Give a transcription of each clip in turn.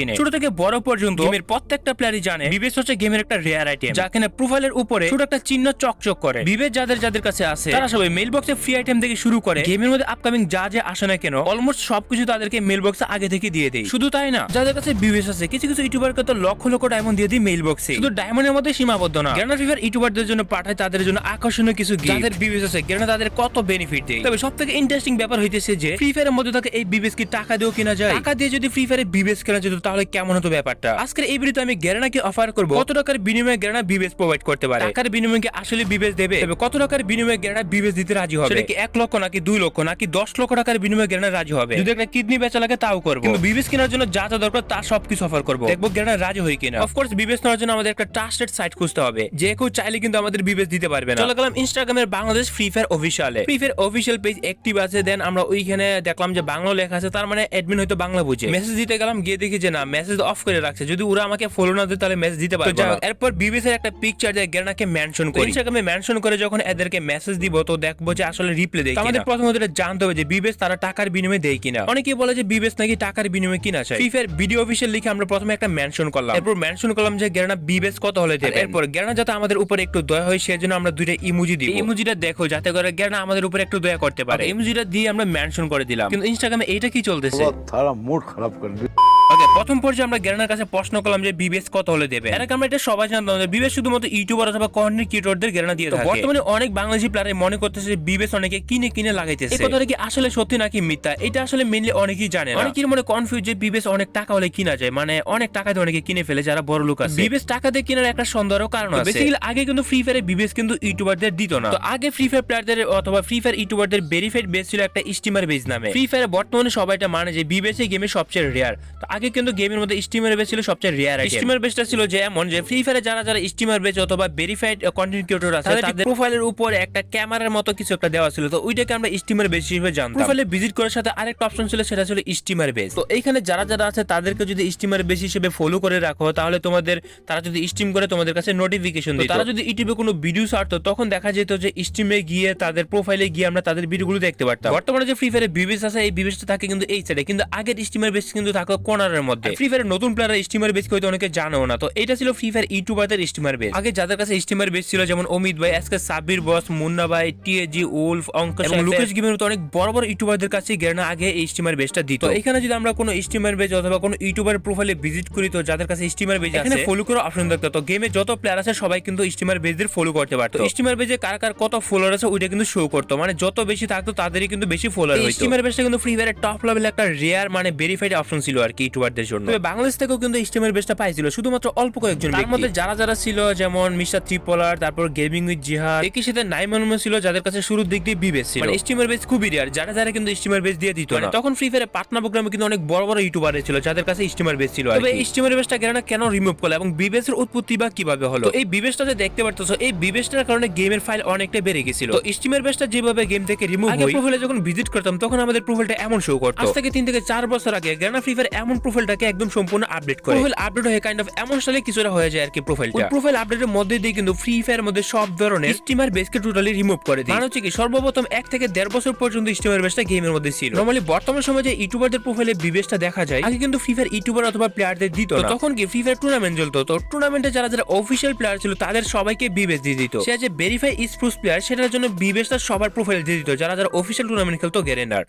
কিনে। ছোট থেকে বড় পর্যন্ত গেমের প্রত্যেকটা প্লেয়ারই জানে। বিবেস হচ্ছে গেমের একটা রেয়ার আইটেম যা কিনা প্রোফাইলের উপরে ছোট একটা চিহ্ন চকচক করে। বিবেস যাদের যাদের কাছে আছে। তারা সবাই মেল বক্সে ফ্রি আইটেম থেকে শুরু করে। গেমের মধ্যে আপকামিং যা যা আসে না কেন অলমোস্ট সবকিছু তাদেরকে মেল বক্সে আগে থেকে দিয়ে দেয়। শুধু তাই না যাদের কাছে বিবেস আছে কিছু কিছু ইউটিউবারকে তো লক্ষ লক্ষ ডায়মন্ড দিয়ে দিই মেল বক্সে শুধু ডায়মন্ডের মধ্যে সীমাবদ্ধ না। গ্রেনা ফিভার ইউটিউবারদের জন্য পাঠায় তাদের জন্য আকর্ষণীয় কিছু। যাদের বিবেস আছে গ্রেনা তাদের কত বেনিফিট দেয়। তবে সব থেকে ইন্টারেস্টিং ব্যাপার হইতেছে যে ফ্রি ফায়ারের মধ্যে থাকে এই বিবেস কি টাকা দিয়েও কিনা যায়। টাকা দিয়ে যদি ফ্রি ফায়ারে বিবেস কেনা যেত তাহলে কেমন হতো ব্যাপারটা? আজকের এই ভিডিওতে আমি গ্যারেনাকে অফার করব কত টাকার বিনিময়ে গ্যারেনা বিবেস প্রোভাইড করতে পারে। টাকার বিনিময়ে কি আসলে বিবেস দেবে? তবে কত টাকার বিনিময়ে গ্যারেনা বিবেস দিতে রাজি হবে? সেটা কি এক লক্ষ নাকি দুই লক্ষ নাকি দশ লক্ষ টাকার বিনিময়ে গ্যারেনা রাজি হবে? যদি একটা কিডনি বেচা লাগে তাও করব। কিন্তু বিবেস কেনার জন্য যা যা দরকার তা সবকিছু অফার করব। দেখব গ্যারেনা রাজি হই কিনা। অফকোর্স বিবেস নেওয়ার জন্য আমাদের একটা ট্রাস্টেড সাইট খুঁজতে হবে। যে কেউ চাইলে কিন্তু আমাদের বিবেস দিতে পারবে না। চলে গেলাম ইনস্টাগ্রামের Bangladesh free fire অফিসিয়ালে free fire official page active আছে। দেন আমরা ওইখানে দেখলাম যে বাংলা লেখা আছে। তার মানে অ্যাডমিন হয়তো বাংলা বুঝে। মেসেজ দিতে গেলাম, গিয়ে দেখি যে না না মেসেজ অফ করে রাখছে। যদি ওরা আমাকে ফলো না দেয় তাহলে মেসেজ দিতে পারবে না। এরপর বিবিস এর একটা পিকচার দিয়ে গেরানাকে মেনশন করি। ইনস্টাগ্রামে মেনশন করে যখন এদেরকে মেসেজ দিব তো দেখব যে আসলে রিপ্লাই দেয় আমাদের প্রথম ওদের জানতে হবে যে বিবেস তারা টাকার বিনিময়ে দেয় কিনা। অনেকেই বলে যে বিবেস নাকি টাকার বিনিময়ে কিনা চাই। ফিফার ভিডিও অফিসিয়াল লিখে আমরা প্রথমে একটা মেনশন করলাম। এরপর মেনশন করলাম যে গেরানা বিবেস কত হলে দেবে। এরপর গেরানা যাতে আমাদের উপরে একটু দয়া হয় সেজন্য আমরা দুইটা ইমোজি দিই ইমোজিটা দেখো যাতে করে গেরানা আমাদের উপরে একটু দয়া করতে পারে। ইমোজিটা দিয়ে আমরা মেনশন করে দিলাম। কিন্তু ইনস্টাগ্রামে এটা কি চলতেছে? তারা মুড খারাপ করে প্রথম পর্যায়ে আমরা গ্যারানার কাছে প্রশ্ন করলাম যে বিবেস কত হলে দেবে? এর আগে আমরা এটা সবাই জানতাম যে বিবেস শুধুমাত্র ইউটিউবার অথবা কন্টেন্ট ক্রিয়েটরদের গ্যারানা দিয়ে থাকে। বর্তমানে অনেক বাংলাদেশি প্লেয়ার মনে করতেছে যে বিবেস অনেকে কিনে কিনে লাগাইতেছে। এই কথাটা কি আসলে সত্যি নাকি মিথ্যা? এটা আসলে মেনলি অনেকেই জানে অনেকের মনে কনফিউজ যে বিবেস অনেক টাকা হলে কিনা যায়। মানে অনেক টাকা দিয়ে অনেকে কিনে ফেলে যারা বড় লোক আছে। বিবেস টাকা দিয়ে কেনার একটা সুন্দর কারণ আছে। বেসিক্যালি আগে কিন্তু ফ্রি ফায়ারে বিবেস কিন্তু ইউটিউবারদের দিত না। তো আগে ফ্রি ফায়ার প্লেয়ারদের অথবা ফ্রি ফায়ার ইউটিউবারদের ভেরিফাইড বেস ছিল একটা স্টিমার বেস নামে। ফ্রি ফায়ারে বর্তমানে সবাই এটা মানে যে বিবেস গেমের সবচেয়ে রেয়ার তো আগে কিন্তু গেমের মধ্যে স্টিমার বেস ছিল সবচেয়ে রেয়ার স্টিমার বেসটা ছিল যে এমন যে ফ্রি ফায়ারে যারা যারা স্টিমার বেস অথবা ভেরিফাইড কন্টেন্ট ক্রিয়েটর আছে তাদের প্রোফাইলের উপরে একটা ক্যামেরার মতো কিছু একটা দেওয়া ছিল। তো ওইটাকে আমরা স্টিমার বেস হিসেবে জানতাম। প্রোফাইলে ভিজিট করার সাথে আরেকটা অপশন ছিল সেটা ছিল স্টিমার বেস তো এইখানে যারা যারা আছে তাদেরকে যদি স্টিমার বেস হিসেবে ফলো করে রাখো তাহলে তোমাদের তারা যদি স্টিম করে তোমাদের কাছে নোটিফিকেশন দিত। তারা যদি ইউটিউবে কোনো ভিডিও ছাড়তো তখন দেখা যেত যে স্টিমে গিয়ে তাদের প্রোফাইলে গিয়ে আমরা তাদের ভিডিওগুলো দেখতে পারতাম। বর্তমানে যে ফ্রি ফায়ারে বিবেস আছে এই বিবেসটা থাকে কিন্তু এই সাইডে কিন্তু আগের স্টিমার বেস কিন্তু থাকে কর্নারের মধ্যে। ফ্রি ফায়ারের নতুন প্লেয়ার স্টিমার বেস হয়তো অনেকে জানো না। তো এটা ছিল ফ্রি ফায়ার ইউটিউবারদের স্টিমার বেস আগে যাদের কাছে স্টিমার বেস ছিল যেমন অমিত ভাই আজকে সাবির বস মুন্না ভাই টিএজি উলফ অঙ্কশ এবং লুকেশ গেমের মতো অনেক বড় বড় ইউটিউবারদের কাছে গেরনা আগে এই স্টিমার বেসটা দিত। তো এখানে যদি আমরা কোনো স্টিমার বেস অথবা কোনো ইউটিউবার প্রোফাইলে ভিজিট করি তো যাদের কাছে স্টিমার বেস এখানে ফলো করার অপশন থাকতো। তো গেমে যত প্লেয়ার আছে সবাই কিন্তু স্টিমার বেসদের ফলো করতে পারতো। স্টিমার বেজে কার কার কত ফলোয়ার আছে ওইটা কিন্তু শো করতো। মানে যত বেশি থাকতো তাদেরই কিন্তু বেশি ফলোয়ার হইতো। স্টিমার বেসটা কিন্তু ফ্রি ফায়ারের টপ লেভেল একটা রেয়ার মানে ভেরিফাইড অপশন ছিল আর কি ইউটিউবারদের জন্য তবে বাংলাদেশ থেকেও কিন্তু স্টিমার পাইছিল শুধুমাত্র অল্প কয়েকজন। তার মধ্যে যারা যারা ছিল যেমন মিস্টার ত্রিপলার তারপর গেমিং উইথ জিহাদ একই সাথে ছিল যাদের কাছে শুরুর দিক দিয়ে বিবেস ছিল। মানে স্টিমার বেস খুবই রেয়ার যারা যারা কিন্তু স্টিমার বেস দিয়ে দিত না। তখন ফ্রি ফায়ারে পাটনা প্রোগ্রামে কিন্তু অনেক বড় বড় ইউটিউবার ছিল যাদের কাছে স্টিমার বেস ছিল তবে স্টিমার বেসটা কেন কেন রিমুভ করল এবং বিবেসের উৎপত্তি বা কীভাবে হলো? এই বিবেসটা যে দেখতে পারতেছো এই বিবেসটার কারণে গেমের ফাইল অনেকটা বেড়ে গেছিল। তো স্টিমার বেসটা যেভাবে গেম থেকে রিমুভ হয় প্রোফাইলে যখন ভিজিট করতাম তখন আমাদের প্রোফাইলটা এমন শো করতো। আজ থেকে তিন থেকে চার বছর আগে গ্রানা ফ্রি ফায়ার এমন প্রোফাইলটাকে একদম সম্পূর্ণ আপডেট করে। প্রোফাইল আপডেট হয়ে কাইন্ড অফ এমন স্টাইলে কিছুটা হয়ে যায় আর কি প্রোফাইলটা প্রোফাইল আপডেটের মধ্যে দিয়ে কিন্তু ফ্রি ফায়ার মধ্যে সব ধরনের স্টিমার বেসকে টোটালি রিমুভ করে দিই। মানে হচ্ছে কি সর্বপ্রথম এক থেকে দেড় বছর পর্যন্ত স্টিমার বেসটা গেমের মধ্যে ছিল। নর্মালি বর্তমান সময়ে যে ইউটিউবারদের প্রোফাইলে বিবেশটা দেখা যায় আগে কিন্তু ফ্রি ফায়ার ইউটিউবার অথবা প্লেয়ারদের দিত না। তখন কি ফ্রি ফায়ার টুর্নামেন্ট চলতো? তো টুর্নামেন্টে যারা যারা অফিসিয়াল প্লেয়ার ছিল তাদের সবাইকে বিবেশ দিয়ে দিত। সে যে ভেরিফাই স্প্রুস প্লেয়ার সেটার জন্য বিবেশটা সবার প্রোফাইল দিয়ে দিত। যারা যারা অফিসিয়াল টুর্নামেন্ট খেলতো গেরেন্ডার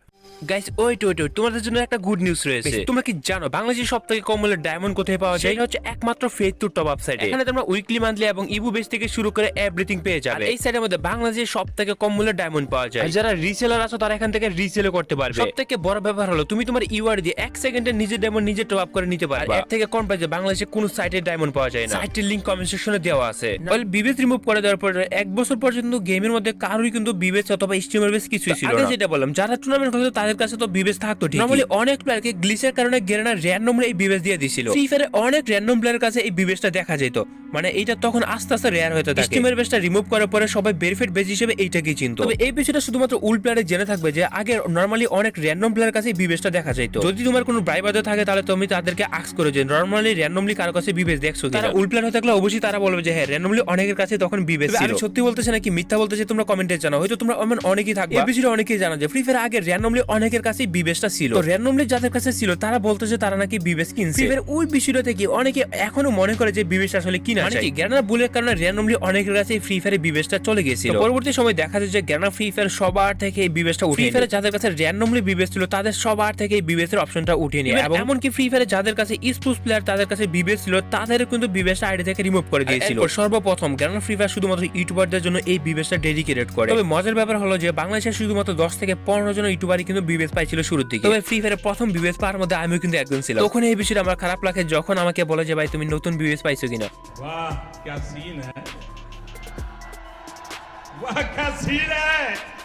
গাইস ওয়েট ওয়েট ওয়েট তোমাদের জন্য একটা গুড নিউজ রয়েছে। তোমরা কি জানো বাংলাদেশের সব থেকে কম মূল্যের ডায়মন্ড কোথায় পাওয়া যায়? হচ্ছে একমাত্র টু টপ আপ সাইটে এখানে তোমরা উইকলি মান্থলি এবং ইবু বেস থেকে শুরু করে এভরিথিং পেয়ে যাবে। এই সাইটের মধ্যে বাংলাদেশের সব থেকে কম মূল্যের ডায়মন্ড পাওয়া যায়। যারা রিসেলার আছো তারা এখান থেকে রিসেল করতে পারবে। সব থেকে বড় ব্যাপার হলো তুমি তোমার ইউআর দিয়ে এক সেকেন্ডে নিজের ডায়মন্ড নিজে টপ আপ করে নিতে পারবে এর থেকে কম প্রাইসে বাংলাদেশে কোনো সাইটে ডায়মন্ড পাওয়া যায় না। সাইটের লিংক কমেন্ট সেকশনে দেওয়া আছে। ওয়েল বিবেচ রিমুভ করে দেওয়ার পর এক বছর পর্যন্ত গেমের মধ্যে কারোই কিন্তু বিবেচ অথবা স্টিমার বেস কিছুই ছিল না। যেটা বললাম যারা টুর্নামেন্ট খেলতো তাদের কাছে তো বিবেচ থাকতো ঠিক নরমালি অনেক প্লেয়ারকে গ্লিচের কারণে গেরেনা র্যান্ডমলি এই বিবেশ দিয়ে দিছিল। ফ্রি ফায়ারে অনেক র্যান্ডম প্লেয়ারের কাছে এই বিবেশটা দেখা যেত। মানে এইটা তখন আস্তে আস্তে রেয়ার হতে থাকে। স্টিমের বেসটা রিমুভ করার পরে সবাই ভেরিফাইড বেস হিসেবে এইটাকেই চিনত। তবে এই বিষয়টা শুধুমাত্র উল প্লেয়ারে জেনে থাকবে যে আগে নর্মালি অনেক র্যান্ডম প্লেয়ার কাছে বিবেসটা দেখা যাইতো। যদি তোমার কোনো ব্রাইবাদে থাকে তাহলে তুমি তাদেরকে আক্স করে যে নর্মালি র্যান্ডমলি কারও কাছে বিবেস দেখছ তারা উল প্লেয়ার হয়ে থাকলে অবশ্যই তারা বলবে যে হ্যাঁ র্যান্ডমলি অনেকের কাছে তখন ছিল। আমি সত্যি বলতেছে নাকি মিথ্যা বলতেছে তোমরা কমেন্টে জানাও। হয়তো তোমরা এমন অনেকেই থাকবে। এই বিষয়টা অনেকেই জানো যে ফ্রি ফায়ার আগে র্যান্ডমলি অনেকের কাছেই বিবেসটা ছিল। তো র্যান্ডমলি যাদের কাছে ছিল তারা বলতেছে তারা নাকি বিবেস কিনছে। ওই বিষয়টা থেকে অনেকে এখনও মনে করে যে বিবেস আসলে কিনা। মানে কি বুলের কারণে র্যান্ডমলি অনেকের কাছে ফ্রি ফায়ারে বিবেসটা চলে গেছিল। পরবর্তী সময় দেখা যায় যে ফ্রি ফায়ার সবার থেকে এই বিবেসটা উঠে ফ্রি ফায়ারে যাদের কাছে র্যান্ডমলি বিবেস ছিল তাদের সবার থেকে এই বিবেসের অপশনটা উঠিয়ে নিয়ে। এবং এমনকি ফ্রি ফায়ারে যাদের কাছে স্পোর্টস প্লেয়ার তাদের কাছে বিবেস ছিল তাদের কিন্তু বিবেসটা আইডি থেকে রিমুভ করে দিয়েছিল। সর্বপ্রথম ফ্রি ফায়ার শুধুমাত্র ইউটিউবারদের জন্য এই বিবেসটা ডেডিকেটেড করে। তবে মজার ব্যাপার হলো যে বাংলাদেশে শুধুমাত্র দশ থেকে পনেরো জন ইউটিউবারই কিন্তু বিবেস পাইছিল শুরুর দিকে। তবে ফ্রি ফায়ারের প্রথম বিবেস পাওয়ার মধ্যে আমিও কিন্তু একজন ছিলাম। তখন এই বিষয়টা আমার খারাপ লাগে যখন আমাকে বলে যে ভাই তুমি নতুন বিবেস পাইছো কিনা? Ah, que assim, né?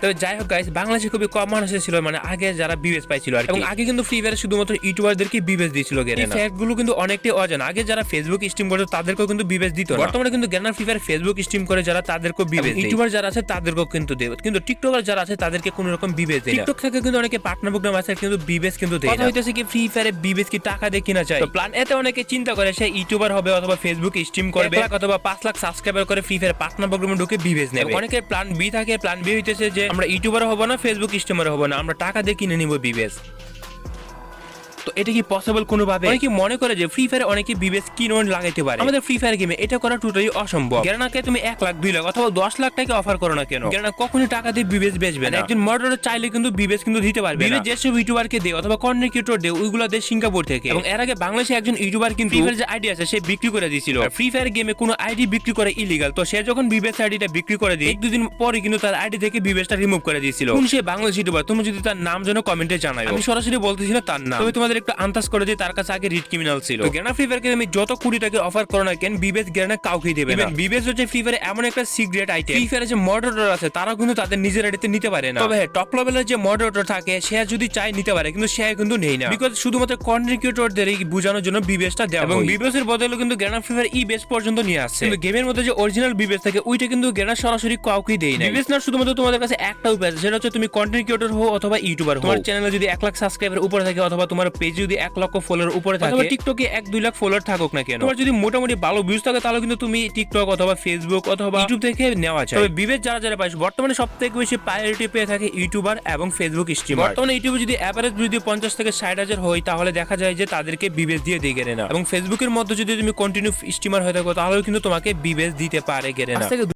তবে যাই হোক গাইস বাংলাদেশে খুবই কম মানুষের ছিল মানে আগে যারা বিবেস পাইছিল আর এবং আগে কিন্তু ফ্রি ফায়ার শুধুমাত্র ইউটিউবারদেরকে বিবেস দিয়েছিল গেরেনা এই ফ্যাক্টগুলো কিন্তু অনেকটাই অজানা। আগে যারা ফেসবুক স্ট্রিম করতো তাদেরকেও কিন্তু বিবেস দিত। বর্তমানে কিন্তু গেনার ফ্রি ফায়ার ফেসবুক স্ট্রিম করে যারা তাদেরকেও বিবেস ইউটিউবার যারা আছে তাদেরকেও কিন্তু দেবে কিন্তু টিকটকার যারা আছে তাদেরকে কোনো রকম বিবেস দেয় টিকটক থেকে কিন্তু অনেকে পার্টনার প্রোগ্রাম আছে কিন্তু বিবেস কিন্তু দেয় কথা হইতেছে কি ফ্রি ফায়ারে বিবেস কি টাকা দিয়ে কিনা চাই তো প্ল্যান এতে অনেকে চিন্তা করে সে ইউটিউবার হবে অথবা ফেসবুক স্ট্রিম করবে। অথবা পাঁচ লাখ সাবস্ক্রাইবার করে ফ্রি ফায়ার পার্টনার প্রোগ্রামে ঢুকে বিবেস নেবে। অনেকের প্ল্যান বি থাকে প্ল্যান বি হইতেছে যে আমরা ইউটিউবার হব না ফেসবুক স্টেমার হব না আমরা টাকা দিয়ে কিনে নিব বিবেস। এটা কি পসিবল কোনোভাবে? অনেকে মনে করে যে ফ্রি ফায়ারে অনেকে বিবেস কিনোন লাগাইতে পারে। আমাদের ফ্রি ফায়ার গেমে এটা করা টোটালি অসম্ভব। গেরানাকে তুমি এক লাখ দুই লাখ অথবা দশ লাখ টাকা অফার করো না কেন? গেরানা কখনই টাকা দিয়ে বিবেস বেচবে না। একজন মডারের চাইলে কিন্তু বিবেস কিন্তু দিতে পারবে বিবেস যেসব ইউটিউবারকে দেয় অথবা কন্টেন্ট ক্রিয়েটর দেয় ওইগুলো দেয় সিঙ্গাপুর থেকে। এবং এর আগে বাংলাদেশে একজন ইউটিউবার কিন্তু ফ্রি ফায়ার যে আইডি আছে সে বিক্রি করে দিয়েছিল। ফ্রি ফায়ার গেমে কোনো আইডি বিক্রি করে ইলিগাল তো সে যখন বিবেস আইডিটা বিক্রি করে দিয়ে এক দুদিন পরে কিন্তু তার আইডি থেকে বিবেসটা রিমুভ করে দিয়েছিল। কোন সে বাংলাদেশ ইউটিউবার তুমি যদি তার নাম যেন কমেন্টে জানাই আমি সরাসরি বলতেছি না তার নাম। তবে তোমাদের একটু আন্দাজ করে দিই তার কাছে আগে রিড ক্রিমিনাল ছিল। তো গ্রেনা ফ্রি ফায়ারকে আমি যত কোটি টাকা অফার করো না কেন বিবেস গ্রেনা কাউকে দেবে না। হচ্ছে ফ্রি ফায়ারে এমন একটা সিক্রেট আইটেম ফ্রি ফায়ারে যে মডারেটর আছে তারা কিন্তু তাদের নিজের আইডিতে নিতে পারে না। তবে হ্যাঁ টপ লেভেলের যে মডারেটর থাকে সে যদি চায় নিতে পারে কিন্তু সে কিন্তু নেই না। বিকজ শুধুমাত্র কন্টেন্ট ক্রিয়েটরদের বোঝানোর জন্য বিবেসটা দেওয়া এবং বিবেসের বদলে কিন্তু গ্রেনা ফ্রি ফায়ার ই বেস পর্যন্ত নিয়ে আসছে। কিন্তু গেমের মধ্যে যে অরিজিনাল বিবেস থাকে ওইটা কিন্তু গ্রেনা সরাসরি কাউকেই দেয় না বিবেস না শুধুমাত্র তোমাদের কাছে একটা উপায় আছে সেটা হচ্ছে তুমি কন্টেন্ট ক্রিয়েটর হো অথবা ইউটিউবার হো তোমার চ্যানেলে যদি এক লাখ সাবস্ক্রাইবার উপরে থাকে অথবা তোমার পেজে যদি এক লক্ষ ফলোয়ার উপরে থাকে টিকটকে এক দুই লাখ ফলোয়ার থাকুক না কেন? তোমার যদি মোটামুটি ভালো ভিউজ থাকে তাহলে কিন্তু তুমি টিকটক অথবা ফেসবুক অথবা ইউটিউব থেকে নেওয়া যায়। তবে বিবেক যারা যারা পাইছে বর্তমানে সব থেকে বেশি প্রায়োরিটি পেয়ে থাকে ইউটিউবার এবং ফেসবুক স্ট্রিমার বর্তমানে ইউটিউবে যদি অ্যাভারেজ যদি পঞ্চাশ থেকে ষাট হাজার হয় তাহলে দেখা যায় যে তাদেরকে বিবেচ দিয়ে দিয়ে গেলে না এবং ফেসবুকের মধ্যে যদি তুমি কন্টিনিউ স্ট্রিমার হয়ে থাকো তাহলেও কিন্তু তোমাকে বিবেচ দিতে পারে গেলে না